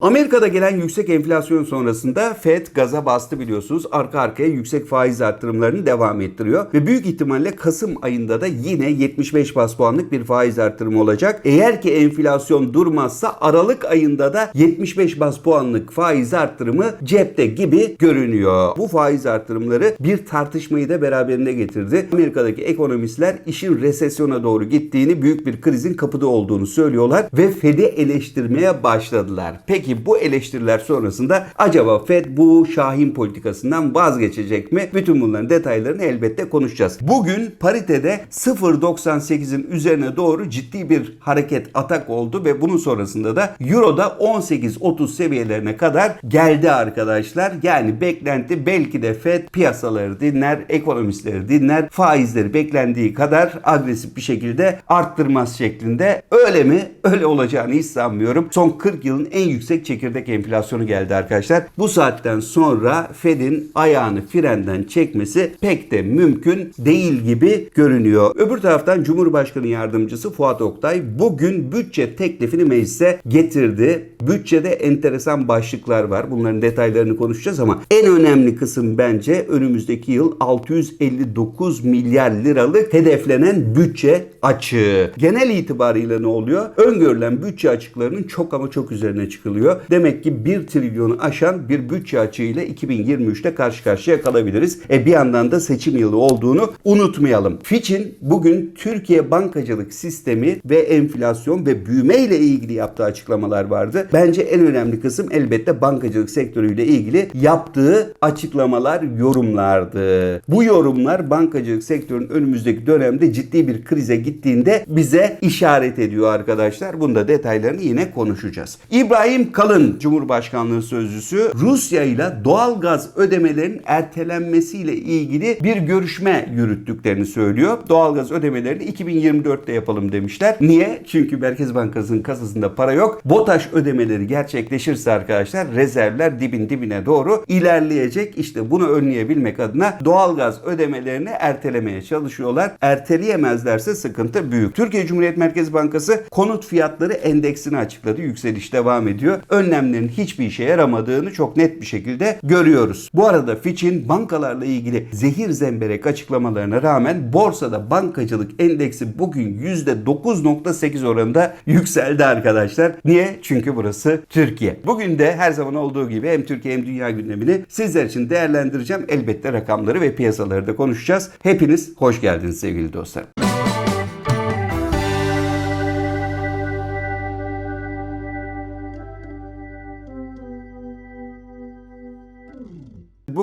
Amerika'da gelen yüksek enflasyon sonrasında Fed gaza bastı biliyorsunuz. Arka arkaya yüksek faiz arttırımlarını devam ettiriyor. Ve büyük ihtimalle Kasım ayında da yine 75 bas puanlık bir faiz arttırımı olacak. Eğer ki enflasyon durmazsa Aralık ayında da 75 bas puanlık faiz arttırımı cepte gibi görünüyor. Bu faiz arttırımları bir tartışmayı da beraberinde getirdi. Amerika'daki ekonomistler işin resesyona doğru gittiğini, büyük bir krizin kapıda olduğunu söylüyorlar ve Fed'i eleştirmeye başladılar. Peki bu eleştiriler sonrasında acaba Fed bu şahin politikasından vazgeçecek mi? Bütün bunların detaylarını elbette konuşacağız. Bugün paritede 0.98'in üzerine doğru ciddi bir hareket atak oldu ve bunun sonrasında da Euro'da 18.30 seviyelerine kadar geldi arkadaşlar. Yani beklenti belki de Fed piyasaları dinler, ekonomistleri dinler, faizleri beklendiği kadar agresif bir şekilde arttırmaz şeklinde. Öyle mi? Öyle olacağını hiç sanmıyorum. Son 40 yılın en yüksek çekirdek enflasyonu geldi arkadaşlar. Bu saatten sonra Fed'in ayağını frenden çekmesi pek de mümkün değil gibi görünüyor. Öbür taraftan Cumhurbaşkanı Yardımcısı Fuat Oktay bugün bütçe teklifini meclise getirdi. Bütçede enteresan başlıklar var. Bunların detaylarını konuşacağız ama en önemli kısım bence önümüzdeki yıl 659 milyar liralık hedeflenen bütçe açığı. Genel itibarıyla ne oluyor? Öngörülen bütçe açıklarının çok ama çok üzerine çıkılıyor. Demek ki 1 trilyonu aşan bir bütçe açığıyla 2023'te karşı karşıya kalabiliriz. E bir yandan da seçim yılı olduğunu unutmayalım. Fitch'in bugün Türkiye bankacılık sistemi ve enflasyon ve büyüme ile ilgili yaptığı açıklamalar vardı. Bence en önemli kısım elbette bankacılık sektörüyle ilgili yaptığı açıklamalar, yorumlardı. Bu yorumlar bankacılık sektörünün önümüzdeki dönemde ciddi bir krize gittiğinde bize işaret ediyor arkadaşlar. Bunda detaylarını yine konuşacağız. İbrahim Kalın Cumhurbaşkanlığı sözcüsü Rusya ile doğal gaz ödemelerinin ertelenmesiyle ilgili bir görüşme yürüttüklerini söylüyor. Doğalgaz ödemelerini 2024'te yapalım demişler. Niye? Çünkü Merkez Bankası'nın kasasında para yok. BOTAŞ ödemeleri gerçekleşirse arkadaşlar rezervler dibin dibine doğru ilerleyecek. İşte bunu önleyebilmek adına doğalgaz ödemelerini ertelemeye çalışıyorlar. Erteleyemezlerse sıkıntı büyük. Türkiye Cumhuriyet Merkez Bankası konut fiyatları endeksini açıkladı. Yükseliş devam ediyor. Önlemlerin hiçbir işe yaramadığını çok net bir şekilde görüyoruz. Bu arada Fitch'in bankalarla ilgili zehir zemberek açıklamalarına rağmen borsada bankacılık endeksi bugün %9.8 oranında yükseldi arkadaşlar. Niye? Çünkü burası Türkiye. Bugün de her zaman olduğu gibi hem Türkiye hem dünya gündemini sizler için değerlendireceğim. Elbette rakamları ve piyasaları da konuşacağız. Hepiniz hoş geldiniz sevgili dostlar.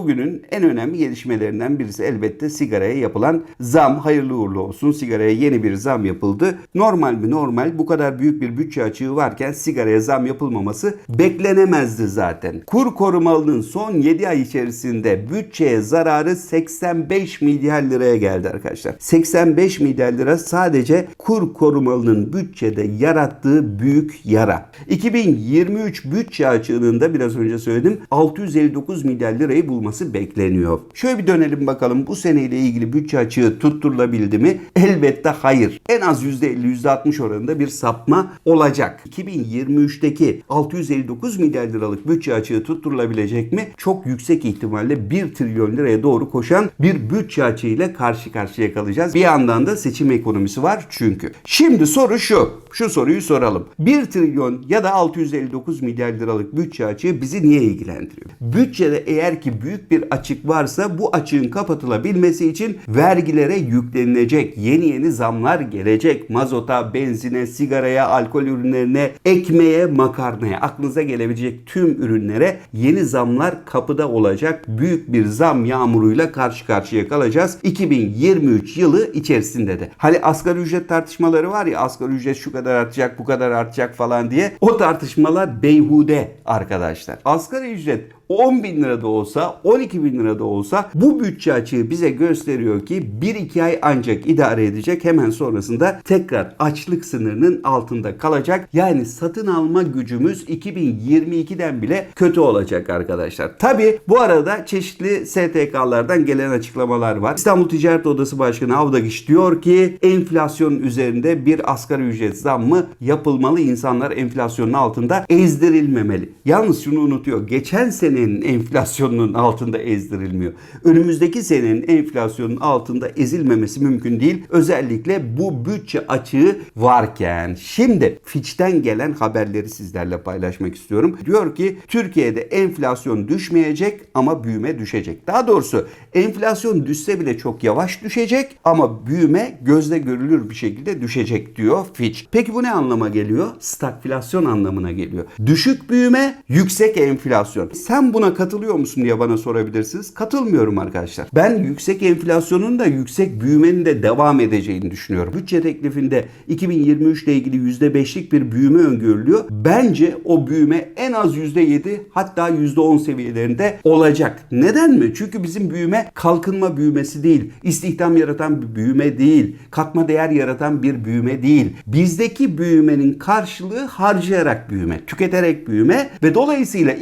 Bugünün en önemli gelişmelerinden birisi elbette sigaraya yapılan zam. Hayırlı uğurlu olsun. Sigaraya yeni bir zam yapıldı. Normal mi normal bu kadar büyük bir bütçe açığı varken sigaraya zam yapılmaması beklenemezdi zaten. Kur korumalının son 7 ay içerisinde bütçeye zararı 85 milyar liraya geldi arkadaşlar. 85 milyar lira sadece kur korumalının bütçede yarattığı büyük yara. 2023 bütçe açığının da biraz önce söyledim 659 milyar lirayı bulması bekleniyor. Şöyle bir dönelim bakalım bu seneyle ilgili bütçe açığı tutturulabildi mi? Elbette hayır. En az %50 %60 oranında bir sapma olacak. 2023'teki 659 milyar liralık bütçe açığı tutturulabilecek mi? Çok yüksek ihtimalle 1 trilyon liraya doğru koşan bir bütçe açığı ile karşı karşıya kalacağız. Bir yandan da seçim ekonomisi var çünkü. Şimdi soru şu. Şu soruyu soralım. 1 trilyon ya da 659 milyar liralık bütçe açığı bizi niye ilgilendiriyor? Bütçede eğer ki büyük bir açık varsa bu açığın kapatılabilmesi için vergilere yüklenilecek. Yeni yeni zamlar gelecek. Mazota, benzine, sigaraya, alkol ürünlerine, ekmeğe, makarnaya, aklınıza gelebilecek tüm ürünlere yeni zamlar kapıda olacak. Büyük bir zam yağmuruyla karşı karşıya kalacağız. 2023 yılı içerisinde de. Hani asgari ücret tartışmaları var ya asgari ücret şu kadar artacak, bu kadar artacak falan diye. O tartışmalar beyhude arkadaşlar. Asgari ücret 10 bin lirada olsa 12 bin lirada olsa bu bütçe açığı bize gösteriyor ki 1-2 ay ancak idare edecek. Hemen sonrasında tekrar açlık sınırının altında kalacak. Yani satın alma gücümüz 2022'den bile kötü olacak arkadaşlar. Tabi bu arada çeşitli STK'lardan gelen açıklamalar var. İstanbul Ticaret Odası Başkanı Avdagiş diyor ki enflasyon üzerinde bir asgari ücret zammı yapılmalı. İnsanlar enflasyonun altında ezdirilmemeli. Yalnız şunu unutuyor. Geçen senenin enflasyonunun altında ezdirilmiyor. Önümüzdeki senenin enflasyonun altında ezilmemesi mümkün değil. Özellikle bu bütçe açığı varken. Şimdi Fitch'ten gelen haberleri sizlerle paylaşmak istiyorum. Diyor ki Türkiye'de enflasyon düşmeyecek ama büyüme düşecek. Daha doğrusu enflasyon düşse bile çok yavaş düşecek ama büyüme gözle görülür bir şekilde düşecek diyor Fitch. Peki bu ne anlama geliyor? Stagflasyon anlamına geliyor. Düşük büyüme, yüksek enflasyon. Sen buna katılıyor musun diye bana sorabilirsiniz. Katılmıyorum arkadaşlar. Ben yüksek enflasyonun da yüksek büyümenin de devam edeceğini düşünüyorum. Bütçe teklifinde 2023 ile ilgili %5'lik bir büyüme öngörülüyor. Bence o büyüme en az %7 hatta %10 seviyelerinde olacak. Neden mi? Çünkü bizim büyüme kalkınma büyümesi değil, istihdam yaratan bir büyüme değil, katma değer yaratan bir büyüme değil. Bizdeki büyümenin karşılığı harcayarak büyüme, tüketerek büyüme ve dolayısıyla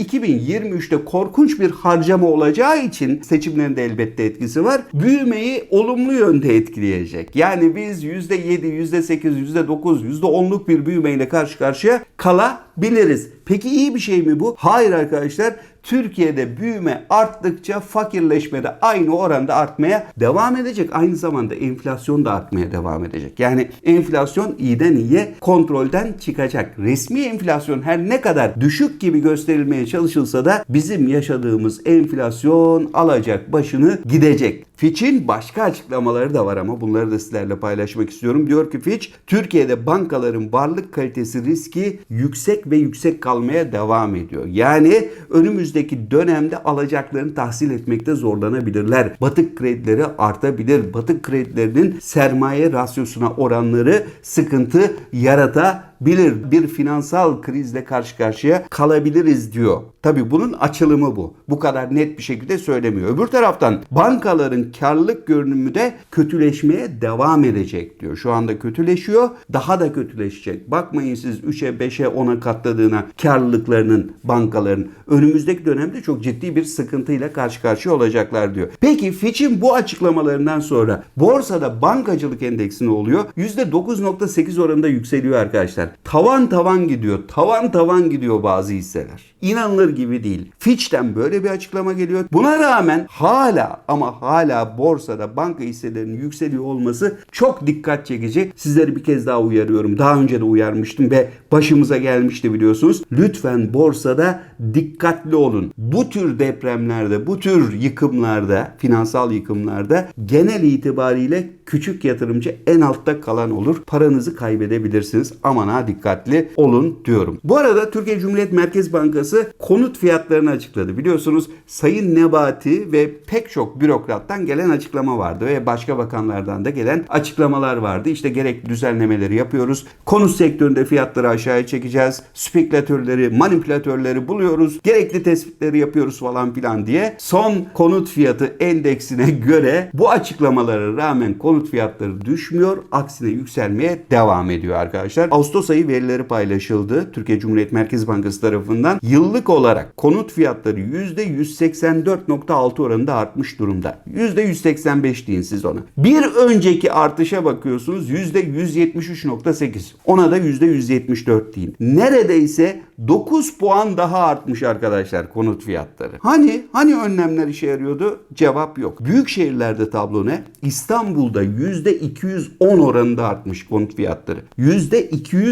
2023'te korkunç bir harcama olacağı için seçimlerin elbette etkisi var. Büyümeyi olumlu yönde etkileyecek. Yani biz %7, %8, %9, %10'luk bir büyümeyle karşı karşıya kalabiliriz. Peki iyi bir şey mi bu? Hayır arkadaşlar. Türkiye'de büyüme arttıkça fakirleşme de aynı oranda artmaya devam edecek. Aynı zamanda enflasyon da artmaya devam edecek. Yani enflasyon iyiden iyiye kontrolden çıkacak. Resmi enflasyon her ne kadar düşük gibi gösterilmeye çalışılsa da bizim yaşadığımız enflasyon alacak başını gidecek. Fitch'in başka açıklamaları da var ama bunları da sizlerle paylaşmak istiyorum. Diyor ki Fitch, Türkiye'de bankaların varlık kalitesi riski yüksek ve yüksek kalmaya devam ediyor. Yani önümüzdeki dönemde alacaklarını tahsil etmekte zorlanabilirler. Batık kredileri artabilir. Batık kredilerinin sermaye rasyosuna oranları sıkıntı yaratabilir bilir bir finansal krizle karşı karşıya kalabiliriz diyor. Tabi bunun açılımı bu. Bu kadar net bir şekilde söylemiyor. Öbür taraftan bankaların karlılık görünümü de kötüleşmeye devam edecek diyor. Şu anda kötüleşiyor. Daha da kötüleşecek. Bakmayın siz 3'e 5'e 10'a katladığına karlılıklarının bankaların önümüzdeki dönemde çok ciddi bir sıkıntıyla karşı karşıya olacaklar diyor. Peki Fitch'in bu açıklamalarından sonra borsada bankacılık endeksi ne oluyor? %9.8 oranında yükseliyor arkadaşlar. Tavan tavan gidiyor. Tavan tavan gidiyor bazı hisseler. İnanılır gibi değil. Fitch'ten böyle bir açıklama geliyor. Buna rağmen hala ama hala borsada banka hisselerinin yükseliyor olması çok dikkat çekici. Sizleri bir kez daha uyarıyorum. Daha önce de uyarmıştım ve başımıza gelmişti biliyorsunuz. Lütfen borsada dikkatli olun. Bu tür depremlerde, bu tür yıkımlarda, finansal yıkımlarda genel itibariyle küçük yatırımcı en altta kalan olur. Paranızı kaybedebilirsiniz. Aman ha dikkatli olun diyorum. Bu arada Türkiye Cumhuriyet Merkez Bankası konut fiyatlarını açıkladı. Biliyorsunuz Sayın Nebati ve pek çok bürokrattan gelen açıklama vardı ve başka bakanlardan da gelen açıklamalar vardı. İşte gerekli düzenlemeleri yapıyoruz. Konut sektöründe fiyatları aşağıya çekeceğiz. Spekülatörleri, manipülatörleri buluyoruz. Gerekli tespitleri yapıyoruz falan filan diye. Son konut fiyatı endeksine göre bu açıklamalara rağmen konut fiyatları düşmüyor. Aksine yükselmeye devam ediyor arkadaşlar. Ağustos ayı verileri paylaşıldı. Türkiye Cumhuriyet Merkez Bankası tarafından. Yıllık olarak konut fiyatları %184.6 oranında artmış durumda. %185 deyin siz ona. Bir önceki artışa bakıyorsunuz %173.8. Ona da %174 deyin. Neredeyse 9 puan daha artmış arkadaşlar konut fiyatları. Hani hani önlemler işe yarıyordu? Cevap yok. Büyük şehirlerde tablo ne? İstanbul'da %210 oranında artmış konut fiyatları.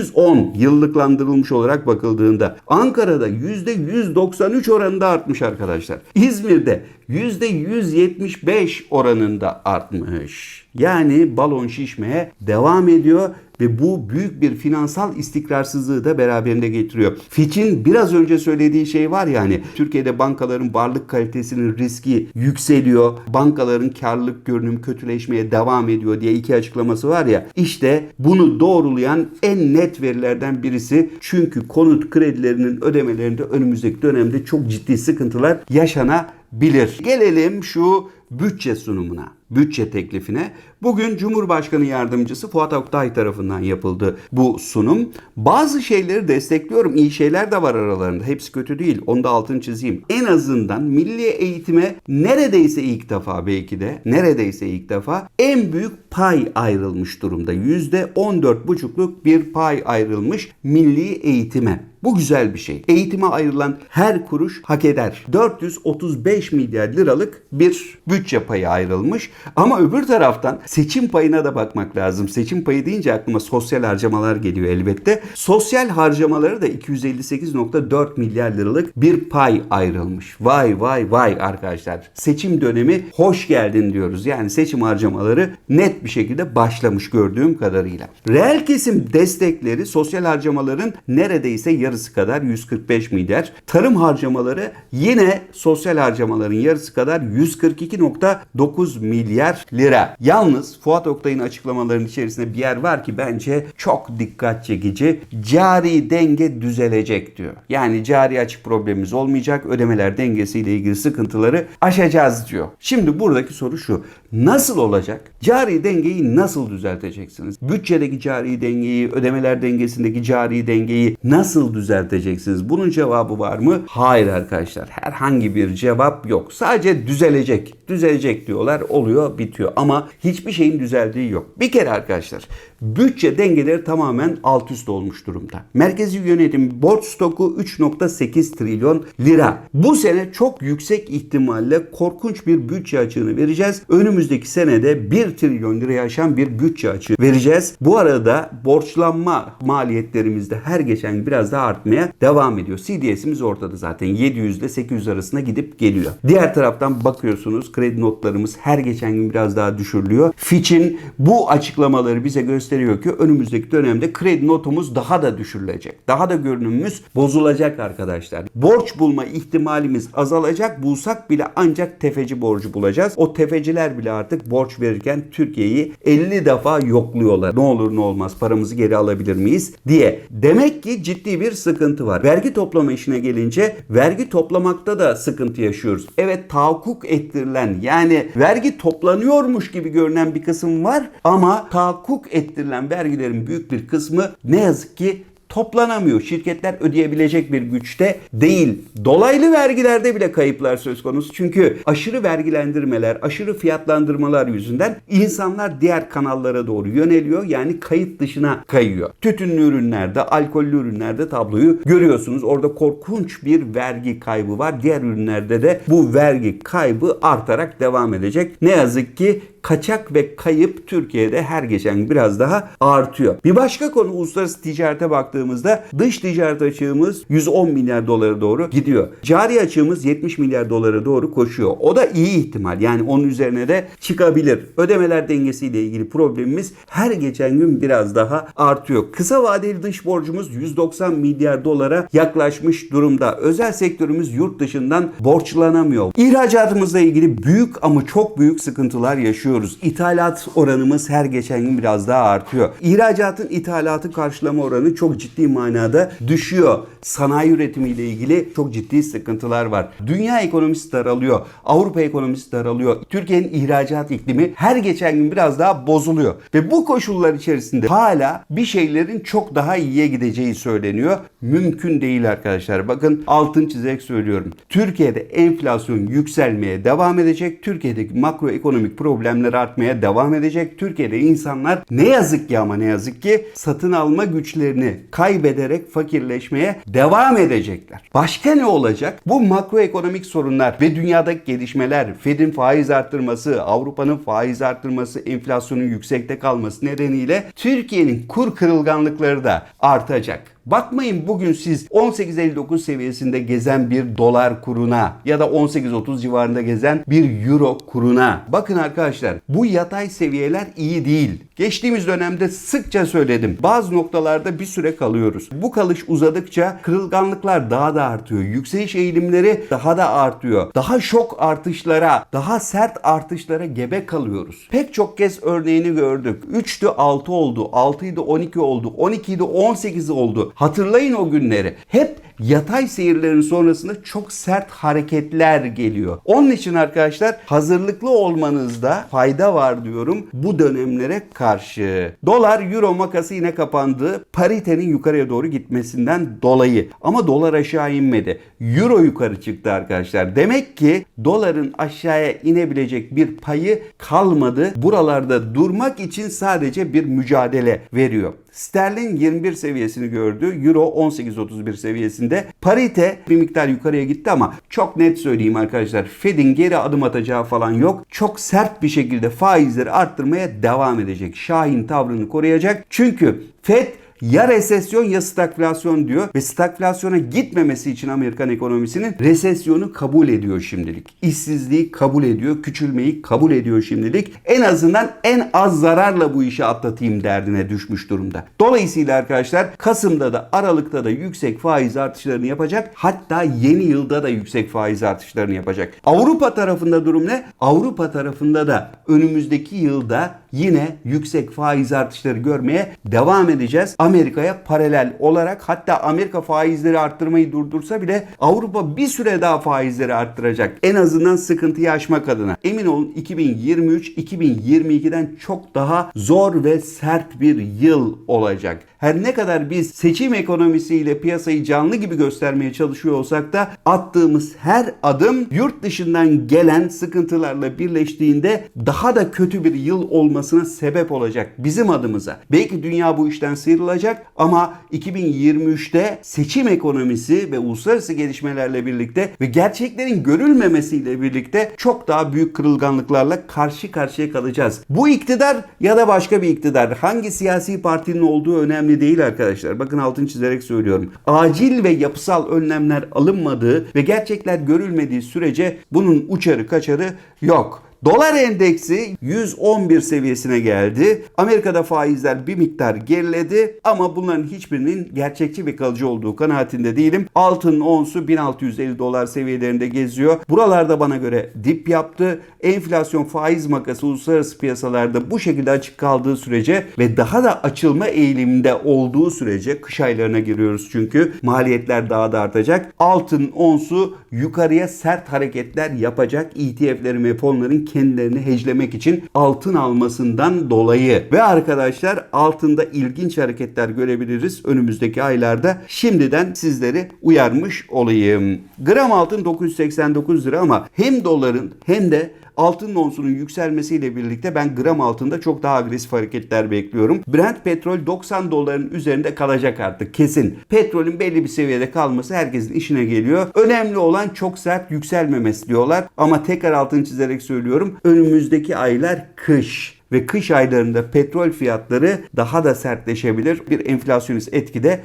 %210 yıllıklandırılmış olarak bakıldığında. Ankara'da %193 oranında artmış arkadaşlar. İzmir'de %175 oranında artmış. Yani balon şişmeye devam ediyor ve bu büyük bir finansal istikrarsızlığı da beraberinde getiriyor. Fitch'in biraz önce söylediği şey var ya hani Türkiye'de bankaların varlık kalitesinin riski yükseliyor. Bankaların karlılık görünüm kötüleşmeye devam ediyor diye iki açıklaması var ya. İşte bunu doğrulayan en net verilerden birisi. Çünkü konut kredilerinin ödemelerinde önümüzdeki dönemde çok ciddi sıkıntılar yaşanabilir. Gelelim şu bütçe sunumuna bütçe teklifine. Bugün Cumhurbaşkanı Yardımcısı Fuat Oktay tarafından yapıldı bu sunum. Bazı şeyleri destekliyorum. İyi şeyler de var aralarında. Hepsi kötü değil. Onu da altını çizeyim. En azından milli eğitime neredeyse ilk defa belki de neredeyse ilk defa en büyük pay ayrılmış durumda. %14,5'luk bir pay ayrılmış milli eğitime. Bu güzel bir şey. Eğitime ayrılan her kuruş hak eder. 435 milyar liralık bir bütçe payı ayrılmış. Ama öbür taraftan seçim payına da bakmak lazım. Seçim payı deyince aklıma sosyal harcamalar geliyor elbette. Sosyal harcamaları da 258.4 milyar liralık bir pay ayrılmış. Vay vay vay arkadaşlar. Seçim dönemi hoş geldin diyoruz. Yani seçim harcamaları net bir şekilde başlamış gördüğüm kadarıyla. Reel kesim destekleri sosyal harcamaların neredeyse yarısı kadar 145 milyar. Tarım harcamaları yine sosyal harcamaların yarısı kadar 142.9 milyar lira. Yalnız Fuat Oktay'ın açıklamalarının içerisinde bir yer var ki bence çok dikkat çekici. Cari denge düzelecek diyor. Yani cari açık problemimiz olmayacak. Ödemeler dengesiyle ilgili sıkıntıları aşacağız diyor. Şimdi buradaki soru şu. Nasıl olacak? Cari dengeyi nasıl düzelteceksiniz? Bütçedeki cari dengeyi, ödemeler dengesindeki cari dengeyi nasıl düzelteceksiniz? Bunun cevabı var mı? Hayır arkadaşlar. Herhangi bir cevap yok. Sadece düzelecek. Düzelecek diyorlar. Oluyor, bitiyor. Ama hiçbir şeyin düzeldiği yok. Bir kere arkadaşlar bütçe dengeleri tamamen alt üst olmuş durumda. Merkezi yönetim borç stoku 3.8 trilyon lira. Bu sene çok yüksek ihtimalle korkunç bir bütçe açığını vereceğiz. Önümüzdeki senede 1 trilyon liraya aşan bir bütçe açığı vereceğiz. Bu arada borçlanma maliyetlerimiz de her geçen gün biraz daha artmaya devam ediyor. CDS'imiz ortada zaten 700 ile 800 arasında gidip geliyor. Diğer taraftan bakıyorsunuz kredi notlarımız her geçen gün biraz daha düşürülüyor. Fitch'in bu açıklamaları bize gösteriyor ki önümüzdeki dönemde kredi notumuz daha da düşürülecek. Daha da görünümümüz bozulacak arkadaşlar. Borç bulma ihtimalimiz azalacak. Bulsak bile ancak tefeci borcu bulacağız. O tefeciler bile artık borç verirken Türkiye'yi 50 defa yokluyorlar. Ne olur ne olmaz paramızı geri alabilir miyiz diye. Demek ki ciddi bir sıkıntı var. Vergi toplama işine gelince vergi toplamakta da sıkıntı yaşıyoruz. Evet tahakkuk ettirilen yani vergi toplanıyormuş gibi görünen bir kısım var ama tahakkuk ettirilen vergilerin büyük bir kısmı ne yazık ki toplanamıyor. Şirketler ödeyebilecek bir güçte değil. Dolaylı vergilerde bile kayıplar söz konusu. Çünkü aşırı vergilendirmeler, aşırı fiyatlandırmalar yüzünden insanlar diğer kanallara doğru yöneliyor. Yani kayıt dışına kayıyor. Tütünlü ürünlerde, alkollü ürünlerde tabloyu görüyorsunuz. Orada korkunç bir vergi kaybı var. Diğer ürünlerde de bu vergi kaybı artarak devam edecek. Ne yazık ki kaçak ve kayıp Türkiye'de her geçen biraz daha artıyor. Bir başka konu uluslararası ticarete baktığımızda dış ticaret açığımız 110 milyar dolara doğru gidiyor. Cari açığımız 70 milyar dolara doğru koşuyor. O da iyi ihtimal. Yani onun üzerine de çıkabilir. Ödemeler dengesiyle ilgili problemimiz her geçen gün biraz daha artıyor. Kısa vadeli dış borcumuz 190 milyar dolara yaklaşmış durumda. Özel sektörümüz yurt dışından borçlanamıyor. İhracatımızla ilgili büyük ama çok büyük sıkıntılar yaşıyor yaşıyoruz. İthalat oranımız her geçen gün biraz daha artıyor. İhracatın ithalatı karşılama oranı çok ciddi manada düşüyor. Sanayi üretimiyle ilgili çok ciddi sıkıntılar var. Dünya ekonomisi daralıyor. Avrupa ekonomisi daralıyor. Türkiye'nin ihracat iklimi her geçen gün biraz daha bozuluyor. Ve bu koşullar içerisinde hala bir şeylerin çok daha iyiye gideceği söyleniyor. Mümkün değil arkadaşlar. Bakın altın çizerek söylüyorum. Türkiye'de enflasyon yükselmeye devam edecek. Türkiye'deki makroekonomik problemler problemler artmaya devam edecek. Türkiye'de insanlar ne yazık ki ama ne yazık ki satın alma güçlerini kaybederek fakirleşmeye devam edecekler. Başka ne olacak? Bu makroekonomik sorunlar ve dünyadaki gelişmeler, Fed'in faiz arttırması, Avrupa'nın faiz arttırması, enflasyonun yüksekte kalması nedeniyle Türkiye'nin kur kırılganlıkları da artacak. Bakmayın bugün siz 18.59 seviyesinde gezen bir dolar kuruna ya da 18.30 civarında gezen bir euro kuruna. Bakın arkadaşlar bu yatay seviyeler iyi değil. Geçtiğimiz dönemde sıkça söyledim. Bazı noktalarda bir süre kalıyoruz. Bu kalış uzadıkça kırılganlıklar daha da artıyor. Yükseliş eğilimleri daha da artıyor. Daha şok artışlara, daha sert artışlara gebe kalıyoruz. Pek çok kez örneğini gördük. 3'tü 6 oldu, 6'ydı 12 oldu, 12'ydi 18 oldu. Hatırlayın o günleri. Hep yatay seyirlerin sonrasında çok sert hareketler geliyor. Onun için arkadaşlar hazırlıklı olmanızda fayda var diyorum bu dönemlere karşı. Dolar euro makası yine kapandı. Paritenin yukarıya doğru gitmesinden dolayı. Ama dolar aşağı inmedi. Euro yukarı çıktı arkadaşlar. Demek ki doların aşağıya inebilecek bir payı kalmadı. Buralarda durmak için sadece bir mücadele veriyor. Sterlin 21 seviyesini gördü. Euro 18.31 seviyesinde. Parite bir miktar yukarıya gitti ama çok net söyleyeyim arkadaşlar. Fed'in geri adım atacağı falan yok. Çok sert bir şekilde faizleri arttırmaya devam edecek. Şahin tavrını koruyacak. Çünkü Fed ya resesyon ya stagflasyon diyor ve stagflasyona gitmemesi için Amerikan ekonomisinin resesyonu kabul ediyor şimdilik. İşsizliği kabul ediyor, küçülmeyi kabul ediyor şimdilik. En azından en az zararla bu işi atlatayım derdine düşmüş durumda. Dolayısıyla arkadaşlar Kasım'da da Aralık'ta da yüksek faiz artışlarını yapacak. Hatta yeni yılda da yüksek faiz artışlarını yapacak. Avrupa tarafında durum ne? Avrupa tarafında da önümüzdeki yılda yine yüksek faiz artışları görmeye devam edeceğiz. Amerika'ya paralel olarak hatta Amerika faizleri arttırmayı durdursa bile Avrupa bir süre daha faizleri arttıracak. En azından sıkıntıyı aşmak adına. Emin olun 2023 2022'den çok daha zor ve sert bir yıl olacak. Her ne kadar biz seçim ekonomisiyle piyasayı canlı gibi göstermeye çalışıyor olsak da attığımız her adım yurt dışından gelen sıkıntılarla birleştiğinde daha da kötü bir yıl olmasına sebep olacak bizim adımıza. Belki dünya bu işten sıyrılacak ama 2023'te seçim ekonomisi ve uluslararası gelişmelerle birlikte ve gerçeklerin görülmemesiyle birlikte çok daha büyük kırılganlıklarla karşı karşıya kalacağız. Bu iktidar ya da başka bir iktidar hangi siyasi partinin olduğu önemli değil arkadaşlar. Bakın altını çizerek söylüyorum. Acil ve yapısal önlemler alınmadığı ve gerçekler görülmediği sürece bunun uçarı kaçarı yok. Dolar endeksi 111 seviyesine geldi. Amerika'da faizler bir miktar geriledi ama bunların hiçbirinin gerçekçi ve kalıcı olduğu kanaatinde değilim. Altın onsu 1650 dolar seviyelerinde geziyor. Buralarda bana göre dip yaptı. Enflasyon faiz makası uluslararası piyasalarda bu şekilde açık kaldığı sürece ve daha da açılma eğiliminde olduğu sürece kış aylarına giriyoruz çünkü maliyetler daha da artacak. Altın onsu yukarıya sert hareketler yapacak. ETF'lerin ve fonların kendilerini heclemek için altın almasından dolayı. Ve arkadaşlar altında ilginç hareketler görebiliriz önümüzdeki aylarda. Şimdiden sizleri uyarmış olayım. Gram altın 989 lira ama hem doların hem de altın onsunun yükselmesiyle birlikte ben gram altında çok daha agresif hareketler bekliyorum. Brent petrol 90 doların üzerinde kalacak artık kesin. Petrolün belli bir seviyede kalması herkesin işine geliyor. Önemli olan çok sert yükselmemesi diyorlar. Ama tekrar altını çizerek söylüyorum. Önümüzdeki aylar kış ve kış aylarında petrol fiyatları daha da sertleşebilir. Bir enflasyonist etkide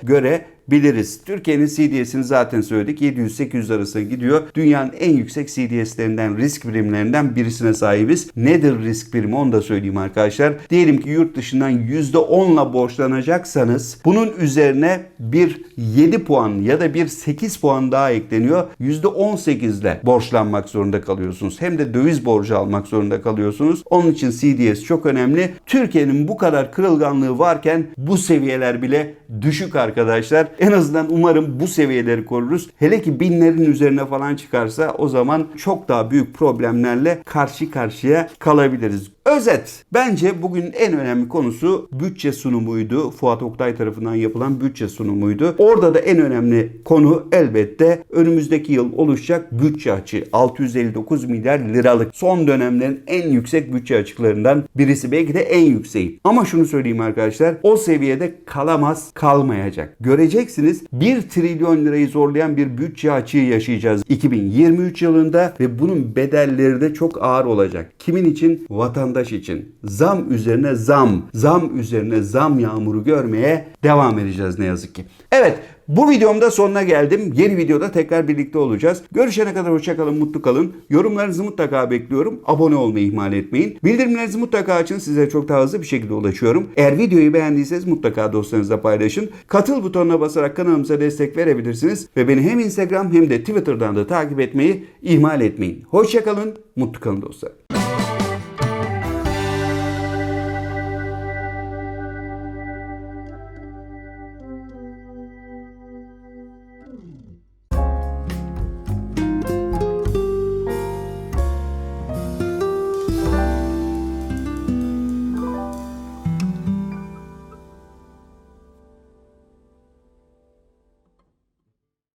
görebiliriz. Türkiye'nin CDS'ini zaten söyledik. 700-800 arasına gidiyor. Dünyanın en yüksek CDS'lerinden, risk birimlerinden birisine sahibiz. Nedir risk birimi onu da söyleyeyim arkadaşlar. Diyelim ki yurt dışından %10'la borçlanacaksanız bunun üzerine bir 7 puan ya da bir 8 puan daha ekleniyor. %18 ile borçlanmak zorunda kalıyorsunuz. Hem de döviz borcu almak zorunda kalıyorsunuz. Onun için CDS çok önemli. Türkiye'nin bu kadar kırılganlığı varken bu seviyeler bile düşük arkadaşlar. En azından umarım bu seviyeleri koruruz. Hele ki binlerin üzerine falan çıkarsa o zaman çok daha büyük problemlerle karşı karşıya kalabiliriz. Özet. Bence bugün en önemli konusu bütçe sunumuydu. Fuat Oktay tarafından yapılan bütçe sunumuydu. Orada da en önemli konu elbette önümüzdeki yıl oluşacak bütçe açığı. 659 milyar liralık. Son dönemlerin en yüksek bütçe açıklarından birisi. Belki de en yükseği. Ama şunu söyleyeyim arkadaşlar. O seviyede kalamaz, kalmayacak. Göreceksiniz 1 trilyon lirayı zorlayan bir bütçe açığı yaşayacağız 2023 yılında ve bunun bedelleri de çok ağır olacak. Kimin için? Vatandaş vatandaş için zam üzerine zam, zam üzerine zam yağmuru görmeye devam edeceğiz ne yazık ki. Evet bu videomda sonuna geldim. Yeni videoda tekrar birlikte olacağız. Görüşene kadar hoşçakalın, mutlu kalın. Yorumlarınızı mutlaka bekliyorum. Abone olmayı ihmal etmeyin. Bildirimlerinizi mutlaka açın. Size çok daha hızlı bir şekilde ulaşıyorum. Eğer videoyu beğendiyseniz mutlaka dostlarınızla paylaşın. Katıl butonuna basarak kanalımıza destek verebilirsiniz. Ve beni hem Instagram hem de Twitter'dan da takip etmeyi ihmal etmeyin. Hoşçakalın, mutlu kalın dostlar.